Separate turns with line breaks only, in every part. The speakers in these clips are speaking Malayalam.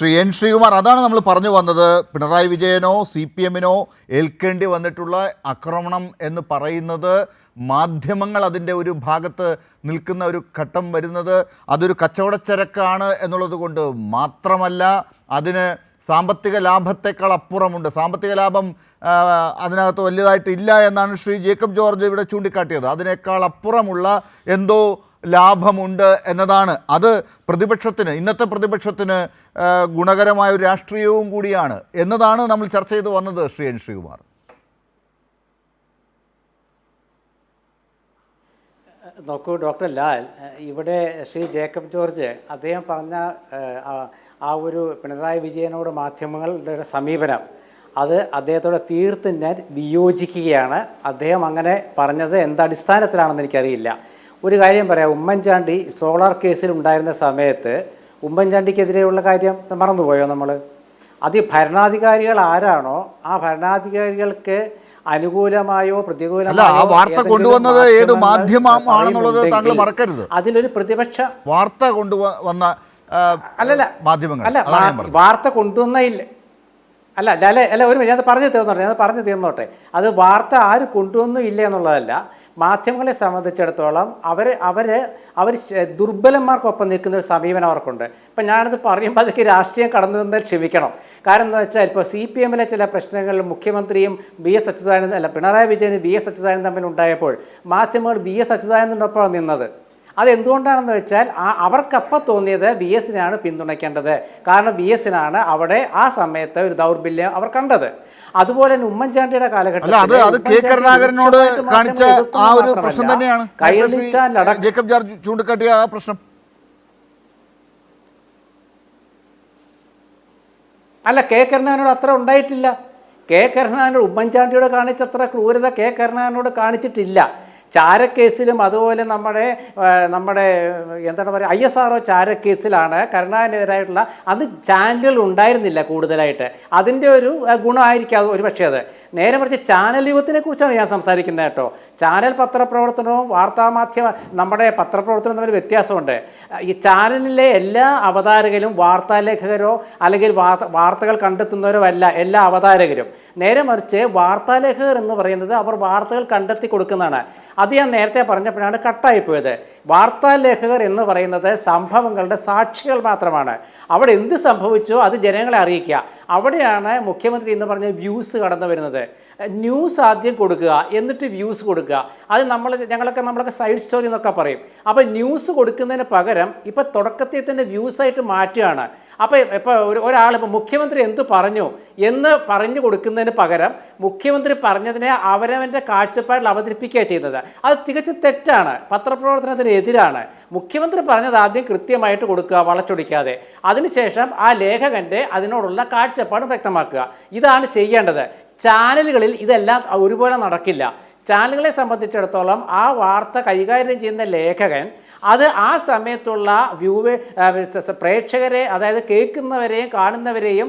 ശ്രീ എൻ ശ്രീകുമാർ അതാണ് നമ്മൾ പറഞ്ഞു വന്നത്. പിണറായി വിജയനോ സി പി എമ്മിനോ ഏൽക്കേണ്ടി വന്നിട്ടുള്ള ആക്രമണം എന്ന് പറയുന്നത് മാധ്യമങ്ങൾ അതിന്റെ ഒരു ഭാഗത്ത് നിൽക്കുന്ന ഒരു ഘട്ടം വരുന്നത്. അതൊരു കച്ചവടച്ചരക്കാണ് എന്നുള്ളത് കൊണ്ട് മാത്രമല്ല അതിന് സാമ്പത്തിക ലാഭത്തെക്കാൾ അപ്പുറമുണ്ട്. സാമ്പത്തിക ലാഭം അതിനകത്ത് വലിയതായിട്ട് ഇല്ല എന്നാണ് ശ്രീ ജേക്കബ് ജോർജ് ഇവിടെ ചൂണ്ടിക്കാട്ടിയത്. അതിനേക്കാൾ അപ്പുറമുള്ള എന്തോ ലാഭമുണ്ട് എന്നതാണ്. അത് പ്രതിപക്ഷത്തിന് ഇന്നത്തെ പ്രതിപക്ഷത്തിന് ഗുണകരമായ ഒരു രാഷ്ട്രീയവും കൂടിയാണ് എന്നതാണ് നമ്മൾ ചർച്ച ചെയ്ത് വന്നത് ശ്രീ എൻ. ശ്രീകുമാർ.
നോക്കൂ ഡോക്ടർ ലാൽ ഇവിടെ ശ്രീ ജേക്കബ് ജോർജ് അദ്ദേഹം പറഞ്ഞ ആ- ഒരു പിണറായി വിജയനോട് മാധ്യമങ്ങളുടെ സമീപനം. അത് അദ്ദേഹത്തോട് തീർത്തും ഞാൻ വിയോജിക്കുകയാണ്. അദ്ദേഹം അങ്ങനെ പറഞ്ഞത് എന്തടിസ്ഥാനത്തിലാണെന്ന് എനിക്കറിയില്ല. ഒരു കാര്യം പറയാം. ഉമ്മൻചാണ്ടി സോളാർ കേസിൽ ഉണ്ടായിരുന്ന സമയത്ത് ഉമ്മൻചാണ്ടിക്കെതിരെയുള്ള കാര്യം മറന്നുപോയോ നമ്മൾ അത് ഭരണാധികാരികൾ ആരാണോ ആ ഭരണാധികാരികൾക്ക് അനുകൂലമായോ പ്രതികൂലമായോ
ആ വാർത്ത കൊണ്ടുവന്നത് ഏത് മാധ്യമമാണെന്നുള്ളത് താങ്കൾ മറക്കരുത്.
അതിലൊരു പ്രതിപക്ഷ
വാർത്ത കൊണ്ടുവന്ന
അല്ലല്ല.
മാധ്യമങ്ങൾ.
അല്ല വാർത്ത കൊണ്ടുവന്നയില്ല അല്ല അല്ല അല്ല അല്ല ഒരു ഞാൻ പറഞ്ഞു തീർന്നോട്ടെ ഞാൻ പറഞ്ഞു തീർന്നോട്ടെ. അത് വാർത്ത ആര് കൊണ്ടുവന്നും ഇല്ല എന്നുള്ളതല്ല മാധ്യമങ്ങളെ സംബന്ധിച്ചിടത്തോളം അവർ അവർ അവർ ദുർബലന്മാർക്കൊപ്പം നിൽക്കുന്ന ഒരു സമീപനം അവർക്കുണ്ട്. ഇപ്പം ഞാനത് പറയുമ്പോൾ അതൊക്കെ രാഷ്ട്രീയം കടന്നു വന്നാൽ ക്ഷമിക്കണം. കാരണം എന്താ വെച്ചാൽ ഇപ്പോൾ സി പി എമ്മിലെ ചില പ്രശ്നങ്ങളിൽ മുഖ്യമന്ത്രിയും ബി എസ് അച്യുതാനന്ദൻ അല്ല പിണറായി വിജയനും ബി എസ് അച്യുതാനന്ദൻ തമ്മിൽ ഉണ്ടായപ്പോൾ മാധ്യമങ്ങൾ ബി എസ് അച്യുതാനന്ദനൊപ്പം നിന്നത്. അതെന്തുകൊണ്ടാണെന്ന് വെച്ചാൽ ആ അവർക്കപ്പം തോന്നിയത് ബി എസിനാണ് പിന്തുണയ്ക്കേണ്ടത്. കാരണം ബി എസിനാണ് അവിടെ ആ സമയത്ത് ഒരു ദൗർബല്യം അവർ കണ്ടത്. അതുപോലെ തന്നെ ഉമ്മൻചാണ്ടിയുടെ
അല്ല അത് അത് കെ
ഉമ്മൻചാണ്ടി
കരുണാകരനോട്
രൂക്ഷമായിട്ട്
കാണിച്ച ആ ഒരു പ്രശ്നം തന്നെയാണ്. ജേക്കബ് ജോർജ് ചൂണ്ടിക്കാട്ടിയ ആ പ്രശ്നം.
അല്ല കെ കരുണാകരനോട് അത്ര ഉണ്ടായിട്ടില്ല. കെ കരുണാകരനോട് ഉമ്മൻചാണ്ടിയോട് കാണിച്ചത്ര ക്രൂരത കെ കരുണാകരനോട് കാണിച്ചിട്ടില്ല. ചാരക്കേസിലും അതുപോലെ നമ്മുടെ നമ്മുടെ എന്താണ് പറയുക ഐ എസ് ആർ ഒ ചാരക്കേസിലാണ് കരുണാകരനെതിരായിട്ടുള്ള അത് ചാനലുകൾ ഉണ്ടായിരുന്നില്ല കൂടുതലായിട്ട്. അതിന്റെ ഒരു ഗുണമായിരിക്കും ഗുണമായിരിക്കാം ഒരു പക്ഷേ അത്. നേരെ മറിച്ച് ചാനൽ യുഗത്തിനെ കുറിച്ചാണ് ഞാൻ സംസാരിക്കുന്നത് കേട്ടോ. ചാനൽ പത്രപ്രവർത്തനവും വാർത്താമാധ്യമ നമ്മുടെ പത്രപ്രവർത്തനവും തമ്മിൽ വ്യത്യാസമുണ്ട്. ഈ ചാനലിലെ എല്ലാ അവതാരകരും വാർത്താലേഖകരോ അല്ലെങ്കിൽ വാർത്തകൾ കണ്ടെത്തുന്നവരോ അല്ല എല്ലാ അവതാരകരും. നേരെ മറിച്ച് വാർത്താലേഖകർ എന്ന് പറയുന്നത് അവർ വാർത്തകൾ കണ്ടെത്തി കൊടുക്കുന്നതാണ്. അത് ഞാൻ നേരത്തെ പറഞ്ഞപ്പോഴാണ് കട്ടായിപ്പോയത്. വാർത്താലേഖകർ എന്ന് പറയുന്നത് സംഭവങ്ങളുടെ സാക്ഷികൾ മാത്രമാണ്. അവിടെ എന്ത് സംഭവിച്ചോ അത് ജനങ്ങളെ അറിയിക്കുക. അവിടെയാണ് മുഖ്യമന്ത്രി എന്ന് പറഞ്ഞ വ്യൂസ് കടന്നു വരുന്നത്. ന്യൂസ് ആദ്യം കൊടുക്കുക എന്നിട്ട് വ്യൂസ് കൊടുക്കുക. അത് നമ്മൾ ഞങ്ങളൊക്കെ നമ്മളൊക്കെ സൈഡ് സ്റ്റോറി എന്നൊക്കെ പറയും. അപ്പോൾ ന്യൂസ് കൊടുക്കുന്നതിന് പകരം ഇപ്പോൾ തുടക്കത്തിൽ തന്നെ വ്യൂസ് ആയിട്ട് മാറ്റുകയാണ്. അപ്പോൾ ഇപ്പോൾ ഒരു ഒരാൾ ഇപ്പോൾ മുഖ്യമന്ത്രി എന്ത് പറഞ്ഞു എന്ന് പറഞ്ഞു കൊടുക്കുന്നതിന് പകരം മുഖ്യമന്ത്രി പറഞ്ഞതിനെ അവരവന്റെ കാഴ്ചപ്പാടിൽ അവതരിപ്പിക്കുക ചെയ്യുന്നത് അത് തികച്ചും തെറ്റാണ്. പത്രപ്രവർത്തനത്തിന് എതിരാണ് മുഖ്യമന്ത്രി പറഞ്ഞത് ആദ്യം കൃത്യമായിട്ട് കൊടുക്കുക വളച്ചൊടിക്കാതെ. അതിനുശേഷം ആ ലേഖകന്റെ അതിനോടുള്ള കാഴ്ചപ്പാട് വ്യക്തമാക്കുക. ഇതാണ് ചെയ്യേണ്ടത്. ചാനലുകളിൽ ഇതെല്ലാം ഒരുപോലെ നടക്കില്ല. ചാനലുകളെ സംബന്ധിച്ചിടത്തോളം ആ വാർത്ത കൈകാര്യം ചെയ്യുന്ന ലേഖകൻ അത് ആ സമയത്തുള്ള വ്യൂവേ പ്രേക്ഷകരെ അതായത് കേൾക്കുന്നവരെയും കാണുന്നവരെയും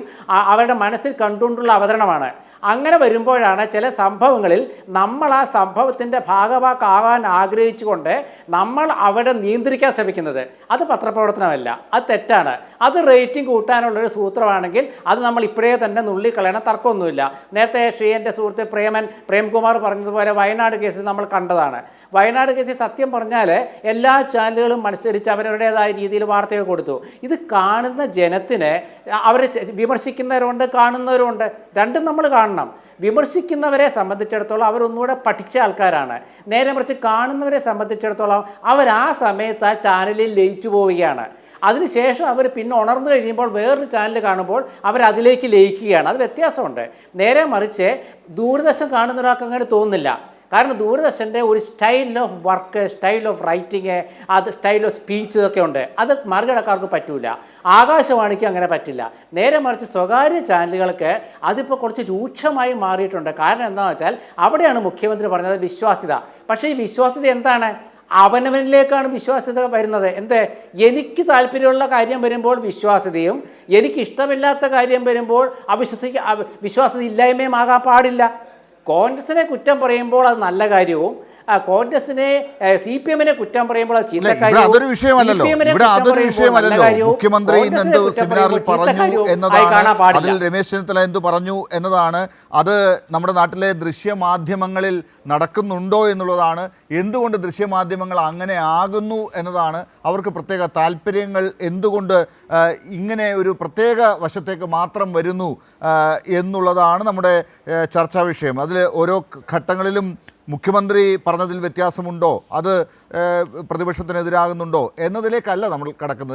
അവരുടെ മനസ്സിൽ കണ്ടുകൊണ്ടുള്ള അവതരണമാണ്. അങ്ങനെ വരുമ്പോഴാണ് ചില സംഭവങ്ങളിൽ നമ്മൾ ആ സംഭവത്തിന്റെ ഭാഗവാക്കാകാൻ ആഗ്രഹിച്ചുകൊണ്ട് നമ്മൾ അവിടെ നിയന്ത്രിക്കാൻ ശ്രമിക്കുന്നത്. അത് പത്രപ്രവർത്തനമല്ല. അത് തെറ്റാണ്. അത് റേറ്റിംഗ് കൂട്ടാനുള്ളൊരു സൂത്രമാണെങ്കിൽ അത് നമ്മൾ ഇപ്പോഴേ തന്നെ നുള്ളിക്കളയണം. തർക്കമൊന്നുമില്ല. നേരത്തെ ശ്രീ എന്റെ സുഹൃത്ത് പ്രേമൻ പ്രേംകുമാർ പറഞ്ഞതുപോലെ വയനാട് കേസിൽ നമ്മൾ കണ്ടതാണ്. വയനാട് കേസിൽ സത്യം പറഞ്ഞാൽ എല്ലാ ചാനലുകളും മത്സരിച്ച് അവരവരുടേതായ രീതിയിൽ വാർത്തകൾ കൊടുത്തു. ഇത് കാണുന്ന ജനത്തിന് അവരെ വിമർശിക്കുന്നവരുണ്ട് കാണുന്നവരുണ്ട് രണ്ടും നമ്മൾ കാണണം. വിമർശിക്കുന്നവരെ സംബന്ധിച്ചിടത്തോളം അവരൊന്നുകൂടെ പഠിച്ച ആൾക്കാരാണ്. നേരെ മറിച്ച് കാണുന്നവരെ സംബന്ധിച്ചിടത്തോളം അവർ ആ സമയത്ത് ആ ചാനലിൽ ലയിച്ചു പോവുകയാണ്. അതിനുശേഷം അവർ പിന്നെ ഉണർന്നു കഴിയുമ്പോൾ വേറൊരു ചാനൽ കാണുമ്പോൾ അവർ അതിലേക്ക് ലയിക്കുകയാണ്. അത് വ്യത്യാസമുണ്ട്. നേരെ മറിച്ച് ദൂരദർശൻ കാണുന്ന ഒരാൾക്ക് അങ്ങനെ തോന്നുന്നില്ല. കാരണം ദൂരദർശന്റെ ഒരു style of work style of writing അത് സ്റ്റൈൽ ഓഫ് സ്പീച്ച് ഇതൊക്കെ ഉണ്ട്. അത് മറികടക്കാർക്ക് പറ്റൂല. ആകാശവാണിക്ക് അങ്ങനെ പറ്റില്ല. നേരെ മറിച്ച് സ്വകാര്യ ചാനലുകൾക്ക് അതിപ്പോൾ കുറച്ച് രൂക്ഷമായി മാറിയിട്ടുണ്ട്. കാരണം എന്താണെന്ന് വെച്ചാൽ അവിടെയാണ് മുഖ്യമന്ത്രി പറഞ്ഞത് വിശ്വാസ്യത. പക്ഷേ ഈ വിശ്വാസ്യത എന്താണ്? അവനവനിലേക്കാണ് വിശ്വാസ്യത വരുന്നത്. എന്ത്? എനിക്ക് താല്പര്യമുള്ള കാര്യം വരുമ്പോൾ വിശ്വാസ്യതയും എനിക്ക് ഇഷ്ടമില്ലാത്ത കാര്യം വരുമ്പോൾ അവിശ്വസിക്ക അവ- വിശ്വാസ്യത ഇല്ലായ്മയും ആകാൻ പാടില്ല. കോൺഗ്രസിനെ കുറ്റം പറയുമ്പോൾ അത് നല്ല കാര്യവും കോൺഗ്രസിനെ സി പി എമ്മിനെ കുറ്റം പറയുമ്പോൾ
അതൊരു വിഷയമല്ലല്ലോ. ഇവിടെ അതൊരു വിഷയമല്ലല്ലോ. മുഖ്യമന്ത്രി എന്ത് സെമിനാറിൽ പറഞ്ഞു എന്നതാണ് അതിൽ രമേശ് ചെന്നിത്തല എന്ത് പറഞ്ഞു എന്നതാണ് അത് നമ്മുടെ നാട്ടിലെ ദൃശ്യമാധ്യമങ്ങളിൽ നടക്കുന്നുണ്ടോ എന്നുള്ളതാണ്. എന്തുകൊണ്ട് ദൃശ്യമാധ്യമങ്ങൾ അങ്ങനെ ആകുന്നു എന്നതാണ്. അവർക്ക് പ്രത്യേക താല്പര്യങ്ങൾ എന്തുകൊണ്ട് ഇങ്ങനെ ഒരു പ്രത്യേക വശത്തേക്ക് മാത്രം വരുന്നു എന്നുള്ളതാണ് നമ്മുടെ ചർച്ചാ വിഷയം. അതിൽ ഓരോ ഘട്ടങ്ങളിലും മുഖ്യമന്ത്രി പറഞ്ഞതിൽ വ്യത്യാസമുണ്ടോ? അത് പ്രതിപക്ഷത്തിനെതിരാകുന്നുണ്ടോ? എന്നതിലേക്കല്ല നമ്മൾ കടക്കുന്നത്.